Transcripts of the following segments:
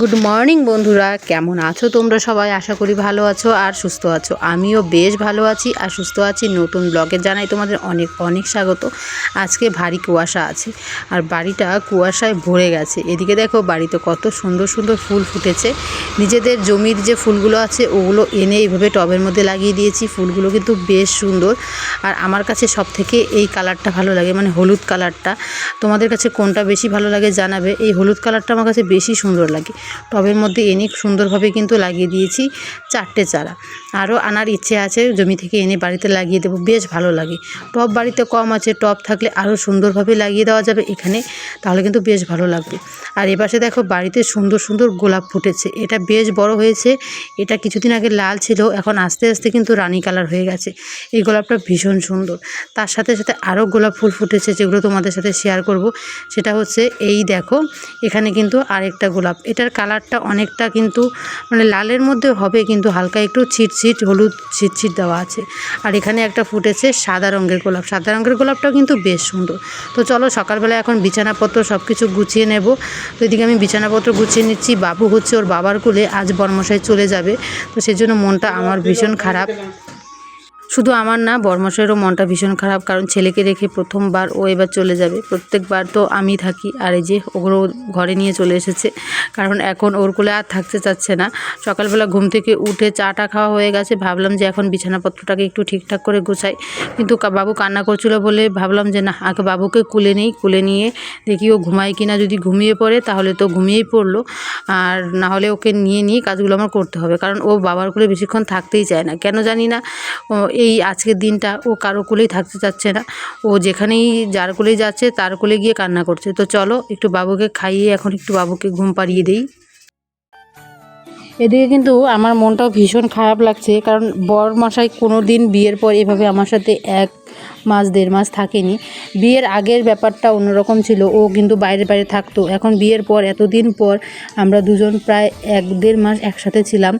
Good morning বন্ধুরা। কেমন আছো তোমরা সবাই? আশা করি ভালো আছো আর সুস্থ আছো। আমিও বেশ ভালো আছি আর সুস্থ আছি। নতুন ব্লগে জানাই তোমাদের অনেক অনেক স্বাগত। আজকে ভারী কুয়াশা আছে আর বাড়িটা কুয়াশায় ভরে গেছে। এদিকে দেখো, বাড়িতে কত সুন্দর সুন্দর ফুল ফুটেছে। নিজেদের জমির যে ফুলগুলো আছে, ওগুলো এনে এইভাবে টবের মধ্যে লাগিয়ে দিয়েছি। ফুলগুলো কিন্তু বেশ সুন্দর। আর আমার কাছে সব থেকে এই কালারটা ভালো লাগে মানে হলুদ কালারটা। তোমাদের কাছে কোনটা বেশি ভালো লাগে জানাবে? এই হলুদ কালারটা আমার কাছে বেশি সুন্দর লাগে। টবের মধ্যে এনে সুন্দরভাবে কিন্তু লাগিয়ে দিয়েছি চারটে চারা। আরও আনার ইচ্ছে আছে, জমি থেকে এনে বাড়িতে লাগিয়ে দেবো, বেশ ভালো লাগে। টব বাড়িতে কম আছে, টব থাকলে আরও সুন্দরভাবে লাগিয়ে দেওয়া যাবে এখানে, তাহলে কিন্তু বেশ ভালো লাগবে। আর এপাশে দেখো বাড়িতে সুন্দর সুন্দর গোলাপ ফুটেছে, এটা বেশ বড় হয়েছে, এটা কিছুদিন আগে লাল ছিল, এখন আস্তে আস্তে কিন্তু রানী কালার হয়ে গেছে। এই গোলাপটা ভীষণ সুন্দর। তার সাথে সাথে আরও গোলাপ ফুল ফুটেছে, যেগুলো তোমাদের সাথে শেয়ার করব। সেটা হচ্ছে এই দেখো, এখানে কিন্তু আরেকটা গোলাপ, এটার কালারটা অনেকটা কিন্তু মানে লালের মধ্যে হবে কিন্তু হালকা একটু ছিটছিট, হলুদ ছিটছিট দেওয়া আছে। আর এখানে একটা ফুটেছে সাদা রঙের গোলাপ। সাদা রঙের গোলাপটাও কিন্তু বেশ সুন্দর। তো চলো সকালবেলা এখন বিছানাপত্র সব কিছু গুছিয়ে নেব। তো এদিকে আমি বিছানাপত্র গুছিয়ে নিচ্ছি। বাবু হচ্ছে ওর বাবার কোলে, আজ বর্মশাই চলে যাবে। তো সেজন্য মনটা আমার ভীষণ খারাপ। শুধু আমার না বর্মশেরও মনটা ভীষণ খারাপ, কারণ ছেলেকে রেখে প্রথমবার ও এবার চলে যাবে। প্রত্যেকবার তো আমি থাকি, আর এই যে ওগুলো ঘরে নিয়ে চলে এসেছে, কারণ এখন ওর কোলে আর থাকতে চাচ্ছে না। সকালবেলা ঘুম থেকে উঠে চাটা খাওয়া হয়ে গেছে, ভাবলাম যে এখন বিছানাপত্রটাকে একটু ঠিকঠাক করে গোছাই। কিন্তু বাবু কান্না করছিল বলে ভাবলাম যে না, আগে বাবুকে কুলে নেই, কুলে নিয়ে দেখি ও ঘুমায় কিনা। যদি ঘুমিয়ে পড়ে তাহলে তো ঘুমিয়েই পড়ল, আর না হলে ওকে নিয়ে নিয়ে কাজগুলো আমার করতে হবে, কারণ ও বাবার কোলে বেশিক্ষণ থাকতেই চায় না। কেন জানি না এই আজকের দিনটা ও কারও কোলেই থাকতে চাচ্ছে না। ও যেখানেই যার কোলেই যাচ্ছে, তার কোলে গিয়ে কান্না করছে। তো চলো, একটু বাবুকে খাইয়ে এখন একটু বাবুকে ঘুম পাড়িয়ে দিই। এদিকে কিন্তু আমার মনটাও ভীষণ খারাপ লাগছে, কারণ বর মশাই কোনো দিন বিয়ের পর এভাবে আমার সাথে এক মাস, দেড় মাস থাকেনি। বিয়ের আগের ব্যাপারটা অন্যরকম ছিল। ও কিন্তু বাইরে বাইরে থাকতো। এখন বিয়ের পর, এতদিন পর আমরা দুজন প্রায় এক, দেড় মাস একসাথে ছিলাম।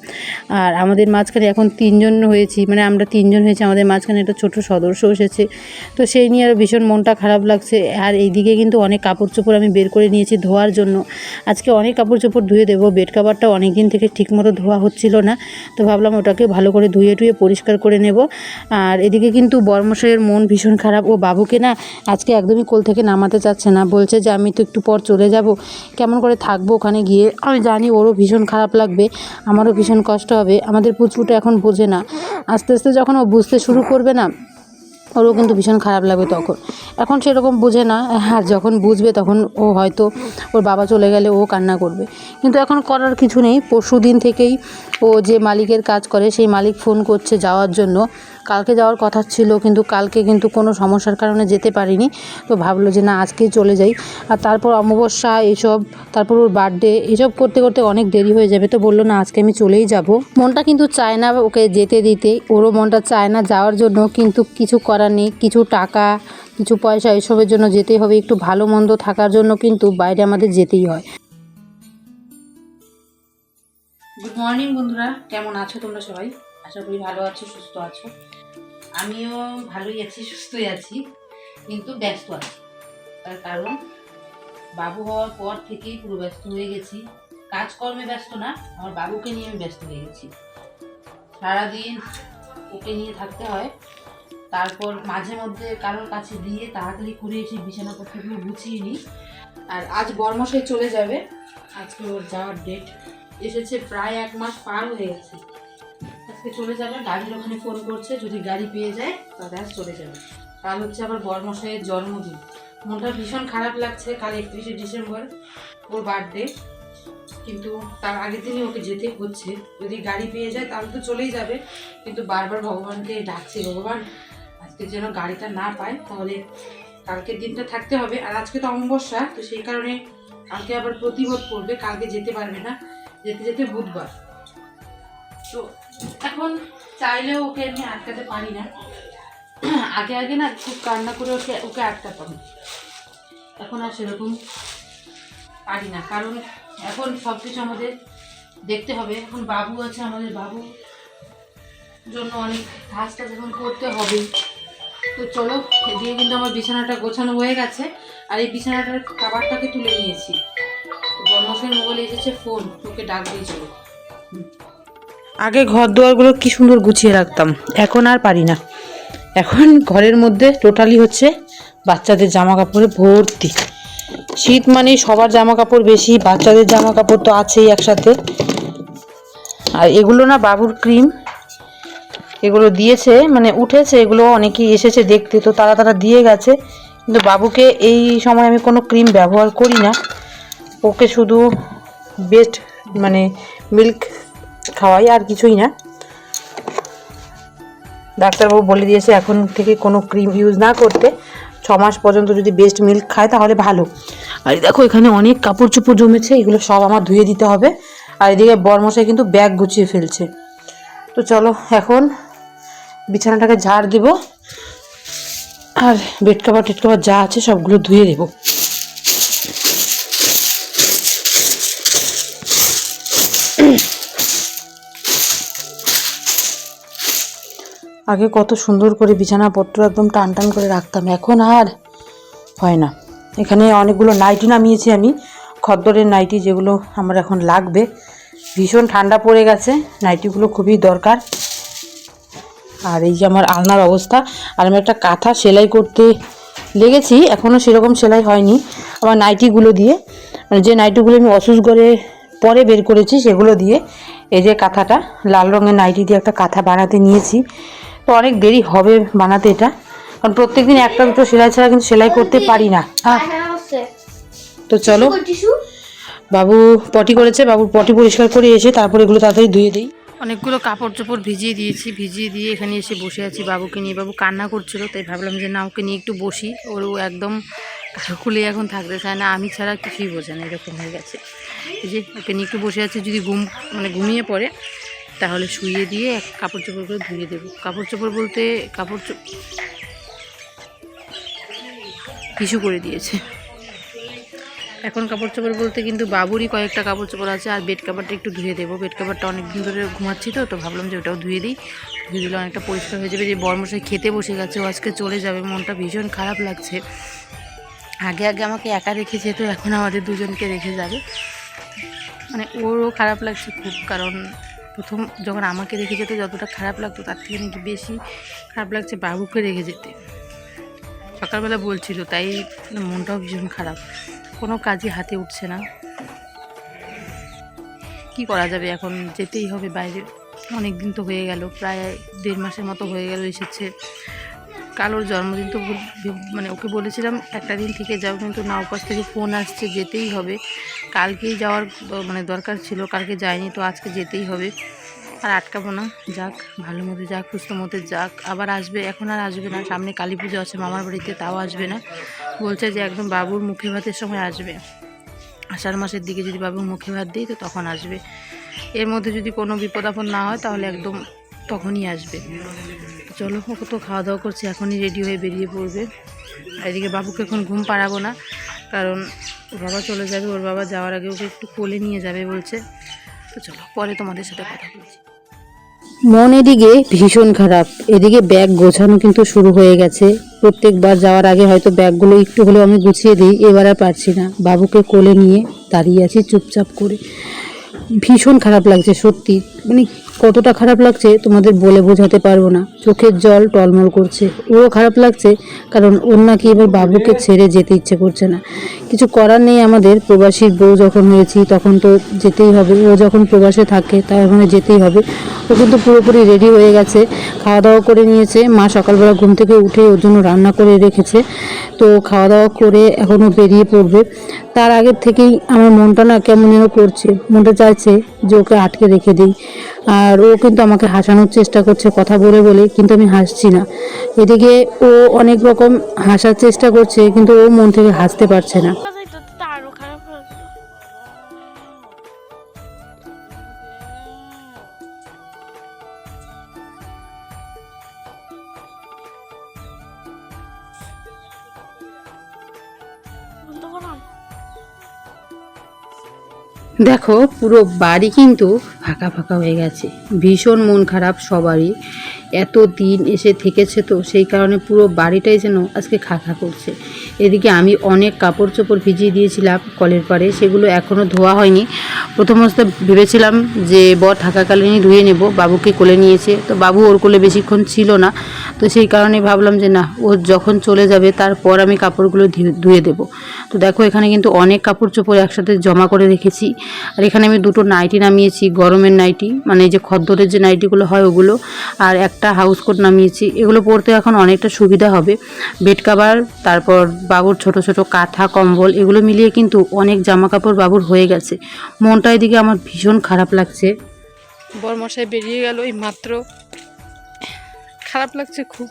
আর আমাদের মাঝখানে এখন তিনজন হয়েছি। মানে আমরা তিনজন হয়েছি। আমাদের মাঝখানে একটা ছোট সদস্য এসেছে। তো সেই নিয়ে আরও ভীষণ মনটা খারাপ লাগছে। আর এইদিকে কিন্তু অনেক কাপড় চোপড় আমি বের করে নিয়েছি ধোয়ার জন্য। আজকে অনেক কাপড় চোপড় ধুয়ে দেবো। বেড কাভারটা অনেক দিন থেকে ঠিকমতো ধোয়া হচ্ছিল না। তো ভাবলাম ওটাকে ভালো করে ধুয়ে টুয়ে পরিষ্কার করে নেব। আর এদিকে কিন্তু বর্মশাইয়ের মন ভীষণ খারাপ। ও বাবুকে না আজকে একদমই কোল থেকে নামাতে চাচ্ছে না। বলছে যে, আমি তো একটু পর চলে যাব। কেমন করে থাকব ওখানে গিয়ে? আমি জানি ওরও ভীষণ খারাপ লাগবে। আমারও ভীষণ কষ্ট হবে। আমাদের পুচকুটা এখন বোঝে না। আস্তে আস্তে যখন ও বুঝতে শুরু করবে না, ওরও কিন্তু ভীষণ খারাপ লাগবে তখন। এখন সেরকম বুঝে না। হ্যাঁ যখন বুঝবে, তখন ও হয়তো ওর বাবা চলে গেলে ও কান্না করবে। কিন্তু এখন করার কিছু নেই। পরশু দিন থেকেই ও যে মালিকের কাজ করে, সেই মালিক ফোন করছে যাওয়ার জন্য। কালকে যাওয়ার কথা ছিল, কিন্তু কালকে কিন্তু কোনো সমস্যার কারণে যেতে পারিনি। তো ভাবলো যে না আজকেই চলে যাই। আর তারপর অমাবস্যা, এসব, তারপর ওর বার্থডে এসব করতে করতে অনেক দেরি হয়ে যাবে। তো বলল, না, আজকে আমি চলেই যাব। মনটা কিন্তু চায় না ওকে যেতে দিতে। ওরও মনটা চায় না যাওয়ার জন্য, কিন্তু কিছু করার নেই। কিছু টাকা, কিছু পয়সা এসবের জন্য যেতেই হবে। একটু ভালো মন্দ থাকার জন্য কিন্তু বাইরে আমাদের যেতেই হয়। গুড মর্নিং বন্ধুরা, কেমন আছো তোমরা সবাই? আশা করি ভালো আছো, সুস্থ আছো। আমিও ভালোই আছি, সুস্থই আছি, কিন্তু ব্যস্ত আছি। তার কারণ, বাবু হওয়ার পর থেকেই পুরো ব্যস্ত হয়ে গেছি। কাজকর্মে ব্যস্ত না, আমার বাবুকে নিয়ে আমি ব্যস্ত হয়ে গেছি। সারাদিন ওকে নিয়ে থাকতে হয়। তারপর মাঝে মধ্যে কারোর কাছে দিয়ে তাড়াতাড়ি করে এসে বিছানাপত্রগুলো গুছিয়ে নিই। আর আজ বর্মশাই চলে যাবে। আজকে ওর যাওয়ার ডেট এসেছে প্রায় এক মাস পার হয়ে গেছে। আজকে চলে যাবে। গাড়ির ওখানে ফোন করছে, যদি গাড়ি পেয়ে যায়, তাহলে আজ চলে যাবে। কাল হচ্ছে আবার বর্মশাইয়ের জন্মদিন। মনটা ভীষণ খারাপ লাগছে, কাল একত্রিশে ডিসেম্বর, ওর বার্থডে কিন্তু তার আগের দিনই ওকে যেতে হচ্ছে। যদি গাড়ি পেয়ে যায়, তাহলে তো চলেই যাবে। কিন্তু বারবার ভগবানকে ডাকছে, ভগবান, আজকে যেন গাড়িটা না পায়, তাহলে কালকের দিনটা থাকতে হবে। আর আজকে তো অমাবস্যা, তো সেই কারণে কালকে আবার প্রতিবোধ করবে। কালকে যেতে পারবে না। যেতে যেতে বুধবার। তো এখন চাইলেও ওকে আমি আটকাতে পারি না। আগে আগে না খুব কান্না করে ওকে ওকে আটকাতাম। এখন আর সেরকম পারি না। কারণ এখন সব কিছু আমাদের দেখতে হবে। এখন বাবু আছে আমাদের বাবু জন্য অনেক কাজ টাজ এখন করতে হবে। তো চলো, এদিকে কিন্তু আমার বিছানাটা গোছানো হয়ে গেছে। আর এই বিছানাটার খাবারটাকে তুলে নিয়েছি। বর্মসের মোবাইলে এসেছে ফোন, ওকে ডাক দিয়ে চলো। আগে ঘর দুয়ারগুলো কি সুন্দর গুছিয়ে রাখতাম, এখন আর পারি না। এখন ঘরের মধ্যে টোটালি হচ্ছে বাচ্চাদের জামা কাপড়ে ভর্তি। শীত মানে সবার জামা কাপড় বেশি, বাচ্চাদের জামা কাপড় তো আছেই একসাথে। আর এগুলো না বাবুর ক্রিম এগুলো দিয়েছে মানে উঠেছে, এগুলো অনেকেই এসেছে দেখতে, তো তারা তারা দিয়ে গেছে। কিন্তু বাবুকে এই সময় আমি কোনো ক্রিম ব্যবহার করি না। ওকে শুধু বেস্ট মানে মিল্ক খাওয়াই আর কিছুই না। ডাক্তারবাবু বলে দিয়েছে এখন থেকে কোনো ক্রিম ইউজ না করতে। ছ মাস পর্যন্ত যদি বেস্ট মিল্ক খায় তাহলে ভালো। আর দেখো এখানে অনেক কাপড় চোপড় জমেছে, এগুলো সব আমার ধুয়ে দিতে হবে। আর এদিকে বরমশাই কিন্তু ব্যাগ গুছিয়ে ফেলছে। তো চলো এখন বিছানাটাকে ঝাড় দিব। আর বেড কাভার টেড কাভার যা আছে সবগুলো ধুয়ে দেবো আগে কত সুন্দর করে বিছানাপত্র একদম টান টান করে রাখতাম, এখন আর হয় না। এখানে অনেকগুলো নাইটি নামিয়েছি আমি, খদ্দরের নাইটি যেগুলো আমার এখন লাগবে। ভীষণ ঠান্ডা পড়ে গেছে, নাইটিগুলো খুবই দরকার। আর এই যে আমার আলনার অবস্থা, আর আমি একটা কাঁথা সেলাই করতে লেগেছি এখনও সেরকম সেলাই হয়নি। আমার নাইটিগুলো দিয়ে মানে যে নাইটিগুলো আমি অসুস করে পরে বের করেছি, সেগুলো দিয়ে এই যে কাঁথাটা, লাল রঙের নাইটি দিয়ে একটা কাঁথা বানাতে নিয়েছি। তো অনেক দেরি হবে বানাতে এটা। কারণ প্রত্যেকদিন একটা দুটো সেলাই ছাড়া কিন্তু সেলাই করতে পারি না। তো চলো। বাবু পটি করেছে, বাবুর পটি পরিষ্কার করে এসে তারপর এগুলো তাড়াতাড়ি ধুয়ে দিই। অনেকগুলো কাপড় চোপড় ভিজিয়ে দিয়েছি, ভিজিয়ে দিয়ে এখানে এসে বসে আছি বাবুকে নিয়ে। বাবু কান্না করছিল, তাই ভাবলাম যে না, ওকে নিয়ে একটু বসি। ওর একদম খুলে এখন থাকতে চায় না, আমি ছাড়া কিছুই বোঝে না, এরকম হয়ে গেছে। এই যে, ওকে নিয়ে একটু বসে আছি, যদি ঘুম মানে ঘুমিয়ে পড়ে তাহলে শুইয়ে দিয়ে এক কাপড় চোপড় করে ধুয়ে দেবো। কাপড় চোপড় বলতে কাপড় চোপ কিছু করে দিয়েছে। এখন কাপড় চোপড় বলতে কিন্তু বাবুরই কয়েকটা কাপড় চোপড় আছে, আর বেড কাভারটা একটু ধুয়ে দেবো। বেড কাভারটা অনেক দিন ধরে ঘুমাচ্ছি তো তো ভাবলাম যে ওটাও ধুয়ে দিই। ধুয়ে দিলে অনেকটা পরিষ্কার হয়ে যাবে। যে বর্মশাই খেতে বসে গেছে, ও আজকে চলে যাবে, মনটা ভীষণ খারাপ লাগছে। আগে আগে আমাকে একা রেখেছে তো এখন আমাদের দুজনকে রেখে যাবে। মানে ওরও খারাপ লাগছে খুব, কারণ প্রথম যখন আমাকে রেখে যেতে যতটা খারাপ লাগতো, তার থেকে নাকি বেশি খারাপ লাগছে বাবুকে রেখে যেতে। সকালবেলা বলছিল, তাই মনটাও ভীষণ খারাপ। কোনো কাজই হাতে উঠছে না। কি করা যাবে এখন? যেতেই হবে বাইরে। অনেক দিন তো হয়ে গেল, প্রায় দেড় মাসের মতো হয়ে গেল এসেছে। কালোর জন্মদিন তো মানে ওকে বলেছিলাম, একটা দিন থেকে যাও, কিন্তু না, উপাস থেকে ফোন আসছে, যেতেই হবে। কালকেই যাওয়ার মানে দরকার ছিল, কালকে যায়নি তো আজকে যেতেই হবে। আর আটকাবো না, যাক, ভালো মতো যাক, সুস্থ মতো যাক। আবার আসবে, এখন আর আসবে না, সামনে কালী পুজো আছে, মামার বাড়িতে তাও আসবে না। বলছে যে একদম বাবুর মুখে ভাতের সময় আসবে। আষাঢ় মাসের দিকে যদি বাবুর মুখে ভাত দিই, তো তখন আসবে। এর মধ্যে যদি কোনো বিপদ আপদ না হয়, তাহলে একদম তখনই আসবে। চলো, ওকে তো খাওয়া দাওয়া করছে, এখনই রেডি হয়ে বেরিয়ে পড়বে। এদিকে বাবুকে এখন ঘুম পাড়াবো না, কারণ ওর বাবা চলে যাবে, ওর বাবা যাওয়ার আগে ওকে একটু কোলে নিয়ে যাবে বলছে। তো চলো, পরে তোমাদের সাথে কথা বলছি। মন এদিকে ভীষণ খারাপ, এদিকে ব্যাগ গোছানো কিন্তু শুরু হয়ে গেছে। প্রত্যেকবার যাওয়ার আগে হয়তো ব্যাগগুলো একটু হলেও আমি গুছিয়ে দিই, এবার আর পারছি না। বাবুকে কোলে নিয়ে দাঁড়িয়ে আছি চুপচাপ করে। ভীষণ খারাপ লাগছে, সত্যি। মানে কতটা খারাপ লাগছে তোমাদের বলে বোঝাতে পারব না। চোখের জল টলমল করছে। ওরও খারাপ লাগছে, কারণ ওর নাকি এবার বাবুকে ছেড়ে যেতে ইচ্ছে করছে না। কিছু করার নেই আমাদের। প্রবাসীর বউ যখন হয়েছি, তখন তো যেতেই হবে। ও যখন প্রবাসে থাকে তাই ওখানে যেতেই হবে। ও কিন্তু পুরোপুরি রেডি হয়ে গেছে। খাওয়া দাওয়া করে নিয়েছে। মা সকালবেলা ঘুম থেকে উঠে ওর জন্য রান্না করে রেখেছে। তো খাওয়া দাওয়া করে এখনও বেরিয়ে পড়বে। তার আগের থেকেই আমার মনটা না কেমন যেন করছে। মনটা চাইছে যে ওকে আটকে রেখে দিই। আর ও কিন্তু আমাকে হাসানোর চেষ্টা করছে, কথা বলে বলে, কিন্তু আমি হাসছি না। এদিকে ও অনেক রকম হাসার চেষ্টা করছে, কিন্তু ও মন থেকে হাসতে পারছে না। দেখো পুরো বাড়ি কিন্তু ফাঁকা ফাঁকা হয়ে গেছে। ভীষণ মন খারাপ সবারই। এত দিন এসে থেকেছে তো, সেই কারণে পুরো বাড়িটাই যেন আজকে খা খা করছে। এদিকে আমি অনেক কাপড় চোপড় ভিজিয়ে দিয়েছিলাম কলের পাড়ে, সেগুলো এখনও ধোয়া হয়নি। প্রথম অবস্থায় ভেবেছিলাম যে, বর থাকাকালীনই ধুয়ে নেব বাবুকে কোলে নিয়েছে? তো বাবু ওর কোলে বেশিক্ষণ ছিল না। তো সেই কারণে ভাবলাম যে, না, ও যখন চলে যাবে, তারপর আমি কাপড়গুলো ধুয়ে- দেব। তো দেখো, এখানে কিন্তু অনেক কাপড় চোপড় একসাথে জমা করে রেখেছি। আর এখানে আমি দুটো নাইটি নামিয়েছি গরমের নাইটি মানে যে খদ্দরের যে নাইটিগুলো হয় ওগুলো, আর একটা হাউস কোট নামিয়েছি। এগুলো পরতে এখন অনেকটা সুবিধা হবে। বেড কাভার তারপর বাবুর ছোট ছোট কাঁথা, কম্বল, এগুলো মিলিয়ে কিন্তু অনেক জামা কাপড় বাবুর হয়ে গেছে। মনটা এদিকে আমার ভীষণ খারাপ লাগছে। বরমশাই বেরিয়ে গেল এই মাত্র। খারাপ লাগছে খুব।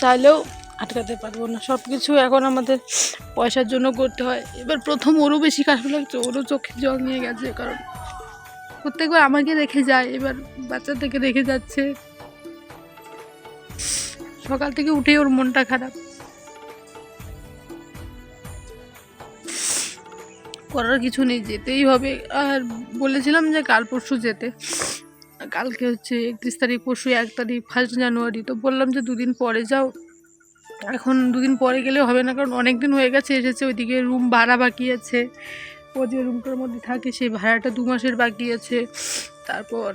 চাইলেও আটকাতে পারব না। সব কিছু এখন আমাদের পয়সার জন্য করতে হয়। এবার প্রথম ওরও বেশি খারাপ লাগছে, ওরও চোখে জল নিয়ে গেছে কারণ প্রত্যেকবার আমাকে রেখে যায়, এবার বাচ্চা থেকে রেখে যাচ্ছে। সকাল থেকে উঠে ওর মনটা খারাপ। করার কিছু নেই, যেতেই হবে। আর বলেছিলাম যে কাল পরশু যেতে। কালকে হচ্ছে একত্রিশ তারিখ, পরশু এক তারিখ ফার্স্ট জানুয়ারি তো বললাম যে দুদিন পরে যাও। এখন দুদিন পরে গেলে হবে না, কারণ অনেক দিন হয়ে গেছে, এসেছে, ওইদিকে রুম ভাড়া বাকি আছে। ও যে রুমটার মধ্যে থাকে, সেই ভাড়াটা দু মাসের বাকি আছে। তারপর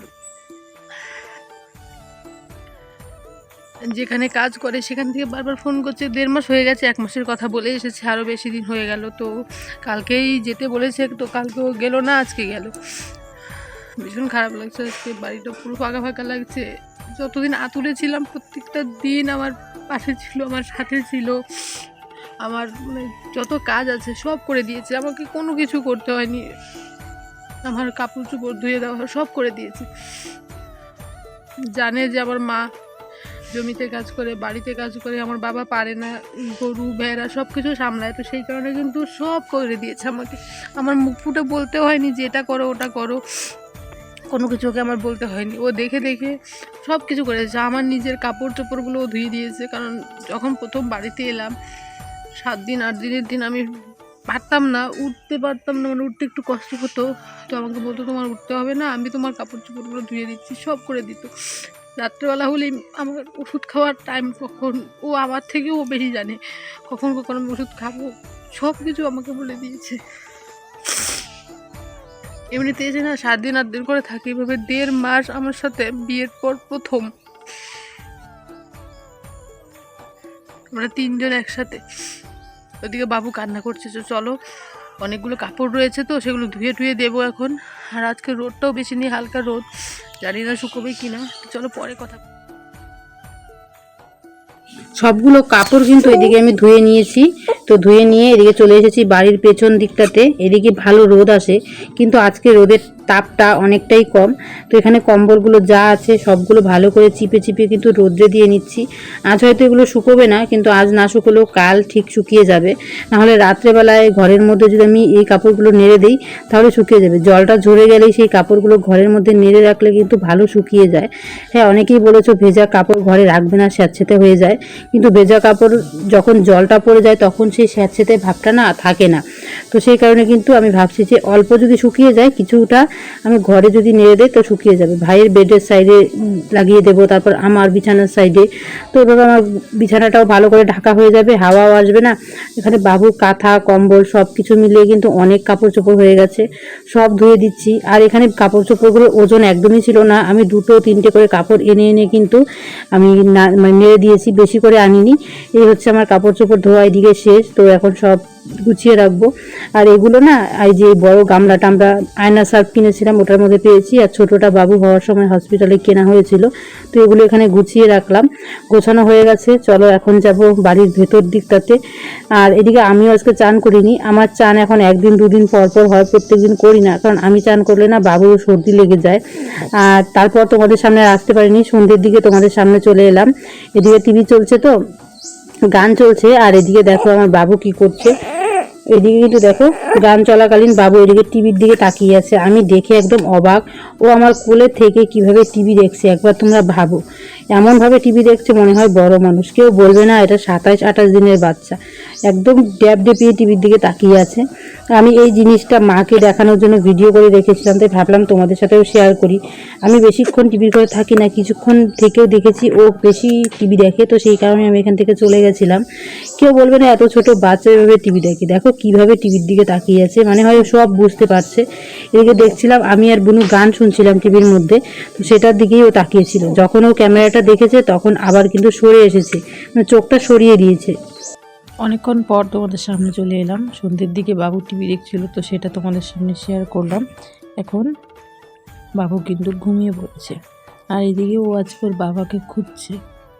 যেখানে কাজ করে, সেখান থেকে বারবার ফোন করছে। দেড় মাস হয়ে গেছে, এক মাসের কথা বলে এসেছে আরও বেশি দিন হয়ে গেল। তো কালকেই যেতে বলেছে, তো কালকেও গেলো না, আজকে গেল। ভীষণ খারাপ লাগছে আজকে, বাড়িটা পুরো ফাঁকা ফাঁকা লাগছে। যতদিন আতুরে ছিলাম, প্রত্যেকটা দিন আমার পাশে ছিল, আমার সাথে ছিল। আমার মানে যত কাজ আছে সব করে দিয়েছে। আমাকে কোনো কিছু করতে হয়নি। আমার কাপড় চোপড় ধুয়ে দেওয়া সব করে দিয়েছে। জানে যে আমার মা জমিতে কাজ করে, বাড়িতে কাজ করে, আমার বাবা পারে না, গরু, ভেড়া সব কিছু সামলায়। তো সেই কারণে কিন্তু সব করে দিয়েছে আমাকে। আমার মুখ ফুটে বলতে হয়নি যে এটা করো, ওটা করো। কোনো কিছু ওকে আমার বলতে হয়নি। ও দেখে দেখে সব কিছু করেছে আমার নিজের কাপড় চোপড়গুলো ধুয়ে দিয়েছে। কারণ যখন প্রথম বাড়িতে এলাম সাত দিন, আট দিনের দিন আমি পারতাম না, উঠতে পারতাম না মানে উঠতে একটু কষ্ট হতো। তো আমাকে বলতো, তোমার উঠতে হবে না, আমি তোমার কাপড় চোপড়গুলো ধুয়ে দিচ্ছি, সব করে দিত। রাত্রেবেলা হলেই আমার ওষুধ খাওয়ার টাইম কখন, ও আমার থেকেও বেশি জানে, কখন কখন আমি ওষুধ খাব, সব কিছু আমাকে বলে দিয়েছে। এমনিতে এসে না সাত দিন, আট দিন করে থাকি, এভাবে দেড় মাস আমার সাথে বিয়ের পর প্রথম। আমরা তিনজন একসাথে। ওদিকে বাবু কান্না করছে তো চলো, অনেকগুলো কাপড় রয়েছে তো, সেগুলো ধুয়ে ধুয়ে দেবো এখন। আর আজকে রোদটাও বেশি নেই, হালকা রোদ। জানি না শুকোবে কিনা, চলো পরে কথা সবগুলো কাপড় কিন্তু এদিকে আমি ধুয়ে নিয়েছি। তো ধুয়ে নিয়ে এদিকে চলে এসেছি বাড়ির পেছন দিকটাতে। এদিকে ভালো রোদ আসে, কিন্তু আজকে রোদের তাপটা অনেকটাই কম। তো এখানে কম্বলগুলো যা আছে সবগুলো ভালো করে চিপে চিপে কিন্তু রোদ্রে দিয়ে নিচ্ছি। আজ হয়তো এগুলো শুকোবে না, কিন্তু আজ না শুকোলেও কাল ঠিক শুকিয়ে যাবে। নাহলে রাত্রেবেলায় ঘরের মধ্যে যদি আমি এই কাপড়গুলো নেড়ে দিই, তাহলে শুকিয়ে যাবে। জলটা ঝরে গেলেই সেই কাপড়গুলো ঘরের মধ্যে নেড়ে রাখলে কিন্তু ভালো শুকিয়ে যায়। হ্যাঁ অনেকেই বলেছ ভেজা কাপড় ঘরে রাখবে না, স্যাঁতসেঁতে হয়ে যায়। কিন্তু ভেজা কাপড় যখন জলটা পড়ে যায়, তখন সেই স্যাঁতসেঁতে ভাবটা না, থাকে না। তো সেই কারণে কিন্তু আমি ভাবছি যে অল্প যদি শুকিয়ে যায়, কিছুটা আমি ঘরে যদি নেড়ে দেয় তো শুকিয়ে যাবে। ভাইয়ের বেডের সাইডে লাগিয়ে দেবো, তারপর আমার বিছানার সাইডে তো এভাবে আমার বিছানাটাও ভালো করে ঢাকা হয়ে যাবে, হাওয়াও আসবে না। এখানে বাবুর কাঁথা, কম্বল সব কিছু মিলিয়ে কিন্তু অনেক কাপড় চোপড় হয়ে গেছে, সব ধুয়ে দিচ্ছি। আর এখানে কাপড় চোপড়গুলোর ওজন একদমই ছিল না, আমি দুটো তিনটে করে কাপড় এনে এনে কিন্তু আমি না মানে নেড়ে দিয়েছি, বেশি করে আনিনি। এই হচ্ছে আমার কাপড় চোপড় ধোয়া, এদিকে শেষ। তো এখন সব গুছিয়ে রাখব। আর এগুলো না, এই যে বড় গামলাটা আমরা আয়না সার্ফ কিনেছিলাম, ওটার মধ্যে পেয়েছি। আর ছোটোটা বাবু হওয়ার সময় হসপিটালে কেনা হয়েছিল। তো এগুলো এখানে গুছিয়ে রাখলাম। গোছানো হয়ে গেছে। চলো এখন যাব বাড়ির ভেতর দিকটাতে। আর এদিকে আমিও আজকে চান করিনি। আমার চান এখন একদিন, দুদিন পর পর হয় প্রত্যেক দিন করি না। কারণ আমি চান করলে না বাবুর সর্দি লেগে যায়। আর তারপর তোমাদের সামনে আসতে পারিনি। সন্ধ্যের দিকে তোমাদের সামনে চলে এলাম। এদিকে টিভি চলছে তো, গান চলছে। আর এদিকে দেখো আমার বাবু কি করছে। এদিকে কিন্তু দেখো, গান চলাকালীন বাবু এদিকে টিভির দিকে তাকিয়ে আছে। আমি দেখে একদম অবাক, ও আমার কোলে থেকে কীভাবে টিভি দেখছে, একবার তোমরা ভাবো। এমনভাবে টিভি দেখছে মনে হয় বড় মানুষ। কেউ বলবে না, এটা সাতাইশ, আঠাশ দিনের বাচ্চা। একদম ড্যাপ ডেপিয়ে টিভির দিকে তাকিয়ে আছে। আমি এই জিনিসটা মাকে দেখানোর জন্য ভিডিও করে রেখেছিলাম, তাই ভাবলাম তোমাদের সাথেও শেয়ার করি। আমি বেশিক্ষণ টিভির করে থাকি না, কিছুক্ষণ থেকেও দেখেছি ও বেশি টিভি দেখে, তো সেই কারণে আমি এখান থেকে চলে গেছিলাম। কেউ বলবে না, এত ছোট বাচ্চা এভাবে টিভি দেখে। দেখো কীভাবে টিভির দিকে তাকিয়ে আছে মানে হয় সব বুঝতে পারছে। এদিকে দেখছিলাম, আমি আর বুনু গান শুনছিলাম টিভির মধ্যে, তো সেটার দিকেই ও তাকিয়েছিল। যখন ও ক্যামেরাটা দেখেছে, তখন আবার কিন্তু সরে এসেছে মানে চোখটা সরিয়ে দিয়েছে। অনেকক্ষণ পর তোমাদের সামনে চলে এলাম। সন্ধ্যের দিকে বাবু টিভি দেখছিল, তো সেটা তোমাদের সামনে শেয়ার করলাম। এখন বাবু কিন্তু ঘুমিয়ে পড়েছে। আর এদিকে ও আজকে ওর বাবাকে খুঁজছে।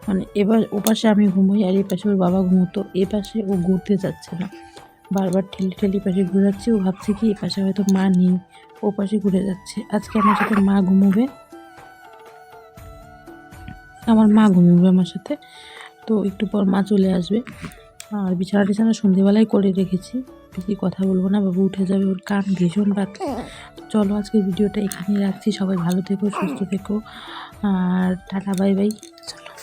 মানে এবার ওপাশে আমি ঘুমোই আর এই পাশে ওর বাবা ঘুমোতো এ পাশে ও ঘুরতে যাচ্ছে না। বারবার ঠেলি ঠেলি পাশে ঘুরাচ্ছে, ও ভাবছে কি এ পাশে হয়তো মা নেই, ও পাশে ঘুরে যাচ্ছে। আজকে আমার সাথে মা ঘুমোবে? আমার মা ঘুমোবে আমার সাথে। তো একটু পর মা চলে আসবে। আর বিছানা টিছানা সন্ধেবেলায় করে রেখেছি। বেশি কথা বলব না, বাবু উঠে যাবে, ওর কান ভীষণ পাতলা চলো আজকে ভিডিওটা এখানেই রাখছি। সবাই ভালো থেকো, সুস্থ থেকো। আর টাটা, বাই বাই। চলো।